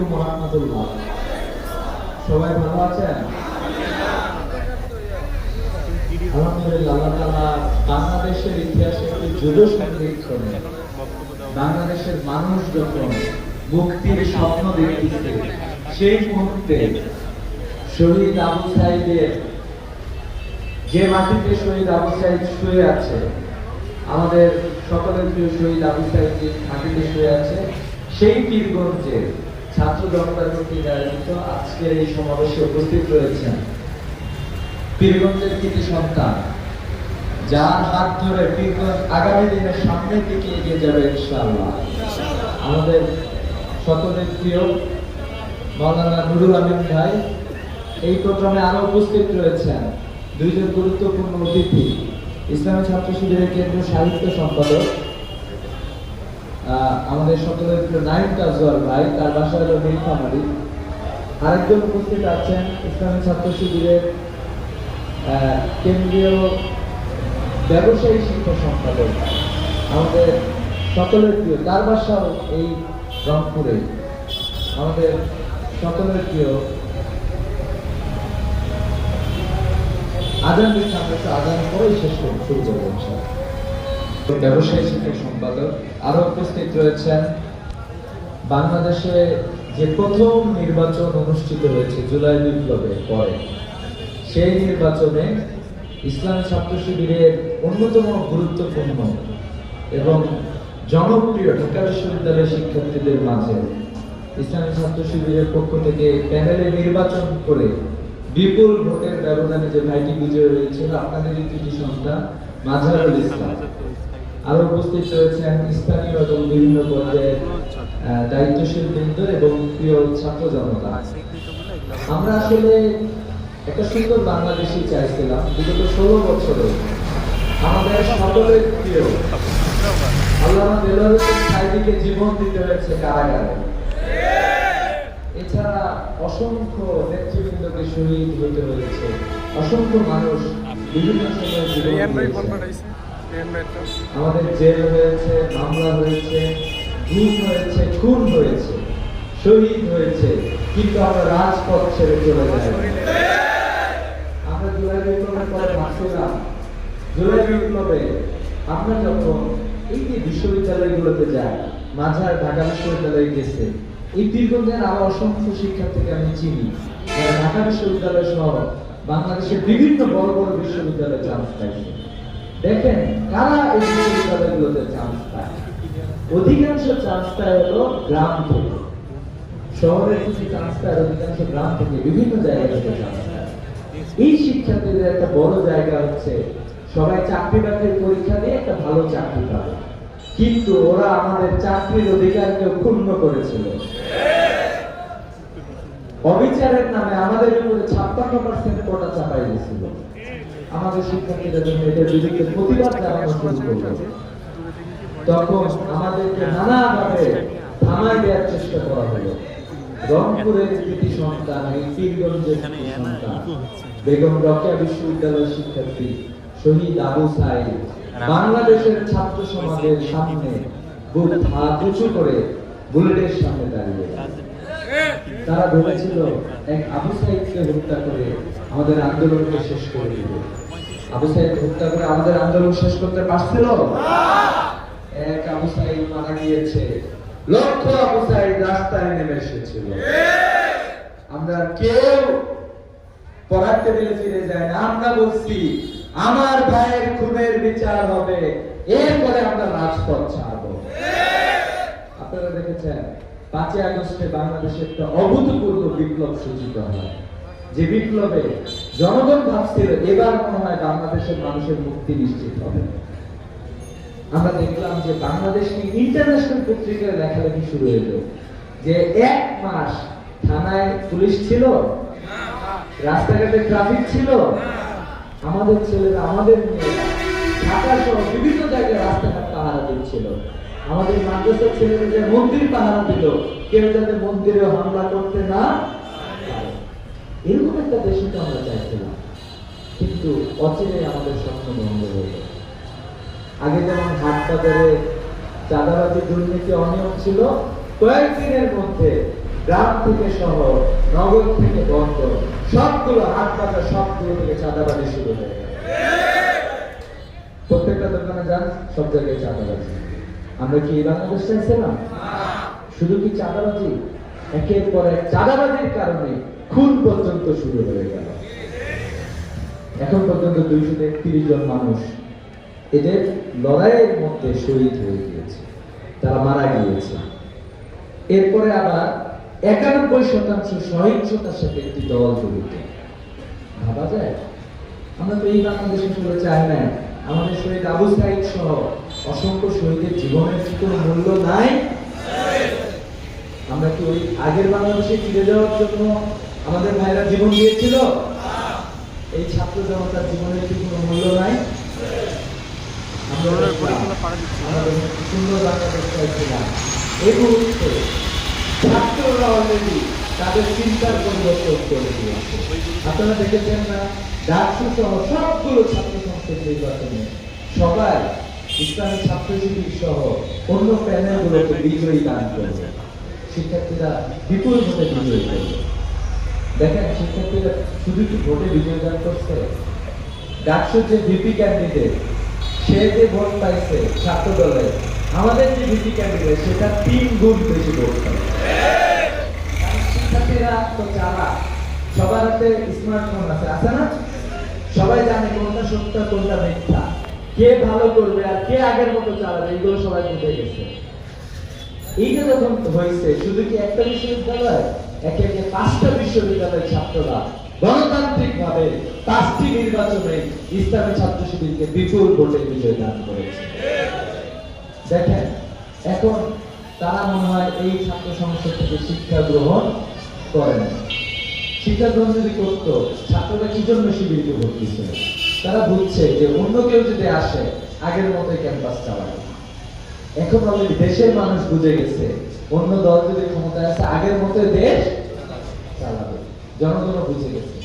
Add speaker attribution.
Speaker 1: আলাইকুম রহমতুল্লাহ সবাই ভালো আছেন? বাংলাদেশের ইতিহাসে একটি যুগ সংগীত করে বাংলাদেশের মানুষ যখন মুক্তির স্বপ্ন দেখতেছে, সেই মুহূর্তে শহীদ আবু সাইদের যে মাটিতে শহীদ আবু সাইদ শুয়ে আছে, আমাদের সকলের প্রিয় শহীদ আবু সাইদ যে মাটিতে শুয়ে আছে, সেই পীরগঞ্জে ছাত্র জনতার কর্তৃক আয়োজিত আজকের এই সমাবেশে উপস্থিত রয়েছেন পীরগঞ্জের কৃতি সন্তান, যার হাত ধরে পীরগঞ্জ আগামী দিনের সামনের দিকে এগিয়ে যাবে ইনশাআল্লাহ। আমাদের সকলের প্রিয় মৌলানা নুরুল আমিন ভাই, এই প্রোগ্রামে আরও উপস্থিত রয়েছেন দুইজন গুরুত্বপূর্ণ অতিথি, ইসলামী ছাত্র শিবিরের কেন্দ্রীয় সাহিত্য সম্পাদক আমাদের সকলের নাইম কাজওয়ার ভাই, তার বাসা হলো নীলফামারী আরেকজন উপস্থিত আছেন ইসলামী ছাত্র শিবিরের কেন্দ্রীয় ব্যবসায়ী শিক্ষা সম্পাদক, আমাদের সকলের প্রিয়, তার বাসাও এই রংপুরে আমাদের সকলের প্রিয় আজান দিচ্ছে আজান করেই শেষ করব, শুরু করব। ব্যবসায়ী সম্পাদক উপস্থিত রয়েছেন। বাংলাদেশে যে প্রথম নির্বাচন অনুষ্ঠিত হয়েছে জুলাই বিপ্লবের পরে, সেই নির্বাচনে ইসলামী ছাত্র শিবিরের অন্যতম গুরুত্বপূর্ণ এবং জনপ্রিয় ঢাকা বিশ্ববিদ্যালয়ের শিক্ষার্থীদের মাঝে ইসলামী ছাত্র শিবিরের পক্ষ থেকে প্যানেলে নির্বাচন করে বিপুল ভোটের ব্যবধানে যে ভাইটি বিজয় হয়েছিল, আপনাদের সন্তান মাঝারুল ইসলাম। আরও উপস্থিত রয়েছেন স্থানীয় এবং বিভিন্ন পর্যায়ের দায়িত্বশীল বৃন্দ এবং প্রিয় ছাত্র জনতা। আমরা আসলে একটা সুন্দর বাংলাদেশই চাইছিলাম, বিগত ষোলো বছরে। আমাদের সকলের প্রিয় আল্লাহ সাইদিকে জীবন দিতে হয়েছে কারাগারে। এছাড়া অসংখ্য নেতৃবৃন্দকে শহীদ হতে হয়েছে। অসংখ্য মানুষ বিভিন্ন সময় জীবন আমাদের জেল হয়েছে মামলা হয়েছে গুম হয়েছে খুন হয়েছে শহীদ হয়েছে, কিন্তু আমরা রাজপথ ছেড়ে চলে যাই। আমরা জুলাই বিপ্লবের পরে ভাবছিলাম, জুলাই বিপ্লবে আমরা যখন এই যে বিশ্ববিদ্যালয়গুলোতে যাই, মাঝার ঢাকা বিশ্ববিদ্যালয়ে গেছে, এই বীরগঞ্জের আরও অসংখ্য শিক্ষার্থীকে আমি চিনি ঢাকা বিশ্ববিদ্যালয় সহ বাংলাদেশের বিভিন্ন বড় বড় বিশ্ববিদ্যালয়ে চান্স পাইছে। দেখেন, কারা বিশ্ববিদ্যালয়গুলোতে চান্স পায়? অধিকাংশ চান্স পায় হলো গ্রাম থেকে। শহরের কিছু চান্স পায়, অধিকাংশ গ্রাম থেকে বিভিন্ন জায়গা থেকে চান্স এই শিক্ষার্থীদের একটা বড় জায়গা হচ্ছে, সবাই চাকরি বাকরির পরীক্ষা দিয়ে একটা ভালো চাকরি পাবে। কিন্তু ওরা আমাদের চাকরির অধিকারকে ক্ষুণ্ণ করেছিল। অবিচারের নামে আমাদের উপরে ছাপ্পান্ন পার্সেন্ট কোটা চাপাই দিয়েছিল। আমাদের প্রতিবাদ জানানো শুরু করল তখন আমাদেরকে নানাভাবে থামাই দেওয়ার চেষ্টা করা হলো। রংপুরের কৃতি সন্তান, এই পীরগঞ্জের সন্তান, বেগম রকেয়া বিশ্ববিদ্যালয়ের শিক্ষার্থী শহীদ আবু সাইদ। বাংলাদেশের ছাত্র সমাজের সামনে বুক হাত উঁচু করে বুলেটের সামনে দাঁড়িয়ে। তারা ভেবেছিল এক আবু সাইদকে হত্যা করে আমাদের আন্দোলনকে শেষ করে দিবে। আবু সাইদ হত্যা করে আমাদের আন্দোলন শেষ করতে পারছিল? এক আবু সাইদ মারা গিয়েছে। লক্ষ আবু সাইদ রাস্তায় নেমে এসেছিল। আমরা কেউ পড়াতে দিলে ফিরে যায় না। আমরা বলছি, আমার ভাইয়ের খুনের বিচার হবে। এরপরে আমরা রাজপথ ছাড়বো। আপনারা দেখেছেন, পাঁচই আগস্টে বাংলাদেশে একটা অভূতপূর্ব বিপ্লব সূচিত হয়। যে বিপ্লবে জনগণ ভাবছিল এবার মনে হয় বাংলাদেশের মানুষের মুক্তি নিশ্চিত হবে আমরা দেখলাম যে বাংলাদেশকে ইন্টারন্যাশনাল পত্রিকায় লেখালেখি শুরু হলো যে এক মাস থানায় পুলিশ ছিল, রাস্তাঘাটে ট্রাফিক ছিল, আমাদের ছেলেরা, আমাদের ঢাকা সহ বিভিন্ন জায়গায় রাস্তাঘাট পাহারা দিচ্ছিল আমাদের মাদ্রাসার ছেলেরা যে মন্দির পাহারা দিল, কেউ যাতে মন্দিরে হামলা করতে না। এরকম একটা দেশে তো আমরা চাইছিলাম কিন্তু অচিরে আমাদের স্বপ্ন ভঙ্গ হয়ে আগে যেমন হাট বাজারে চাঁদাবাজি দুর্নীতি অনিয়ম ছিল, কয়েকদিনের মধ্যে গ্রাম থেকে শহর, নগর থেকে বন্দর, সবগুলো হাট বাজার সবগুলো থেকে চাঁদাবাজি শুরু হয়ে প্রত্যেকটা দোকানে যান, সব জায়গায় চাঁদাবাজি। আমরা কি বাংলাদেশ চাইছিলাম? শুধু কি চাঁদাবাজি? একের পর এক চাঁদাবাজির কারণে খুন পর্যন্ত শুরু হয়ে গেল। এখন পর্যন্ত দুইশো তেত্রিশ জন মানুষ এদের লড়াইয়ের মধ্যে শহীদ হয়ে গিয়েছে। তারা মারা গিয়েছে। এরপরে আবার একানব্বই শতাংশ সহিংসতার সাথে একটি দল জড়িত। ভাবা যায়? আমরা তো এই বাংলাদেশে শুধু চাই না, আমাদের শহীদ আবু সাইদ সহ অসংখ্য শহীদের জীবনের কোনো মূল্য নাই। আমরা কি ওই আগের বাংলাদেশে ফিরে যাওয়ার জন্য আমাদের ভাইরা জীবন দিয়েছিল? এই ছাত্র জনতার জীবনের কি কোনো মূল্য নাই? আমরা সুন্দর বাংলাদেশ চাইছিলাম। এই মুহূর্তে ছাত্ররা অলরেডি তাদের চিন্তার পরিবর্তন করে দিয়েছে। আপনারা দেখেছেন না ডাকসু সহ সবগুলো ছাত্র সংসদ নির্বাচনে সবাই ইসলামী ছাত্র শিবির সহ অন্য প্যানেলগুলোকে বিজয়ী দান করবে শিক্ষার্থীরা বিপুল ভোটে বিজয়ী করবে দেখেন, শিক্ষার্থীরা শুধু কি ভোটে বিজয় দান করছে। ডাকসুর যে ভিপি ক্যান্ডিডেট সে যে ভোট পাইছে ছাত্র দলে, আমাদের যে ভিপি ক্যান্ডিডেট সেটা তিন গুণ বেশি ভোট শিক্ষার্থীরা তো সবার হাতে স্মার্টফোন আছে আছে না? সবাই জানে কোনটা সত্য, কোনটা মিথ্যা। কে ভালো করবে আর কে আগের মতো চালাবে এগুলো সবাই বুঝে গেছে। এইটা যখন হয়েছে, শুধু কি একটা বিশ্ববিদ্যালয়? একে একে পাঁচটা বিশ্ববিদ্যালয়ের ছাত্ররা গণতান্ত্রিক ভাবে পাঁচটি নির্বাচনে ইসলামী ছাত্র শিবিরকে বিপুল ভোটে বিজয় দান করেছে। দেখেন, এখন তারা মনে হয় এই ছাত্র সংসদ থেকে শিক্ষা গ্রহণ করে শিক্ষা গ্রহণ যদি করতো, ছাত্ররা কি জন্য শিবিরকে ভোট দিচ্ছে তারা বুঝছে যে অন্য কেউ যদি আসে, আগের মতোই ক্যাম্পাস চালাবে এখন অলরেডি দেশের মানুষ বুঝে গেছে অন্য দল যদি ক্ষমতায় আসে আগের মতো দেশ চালাবে। জনগণ বুঝে গেছে।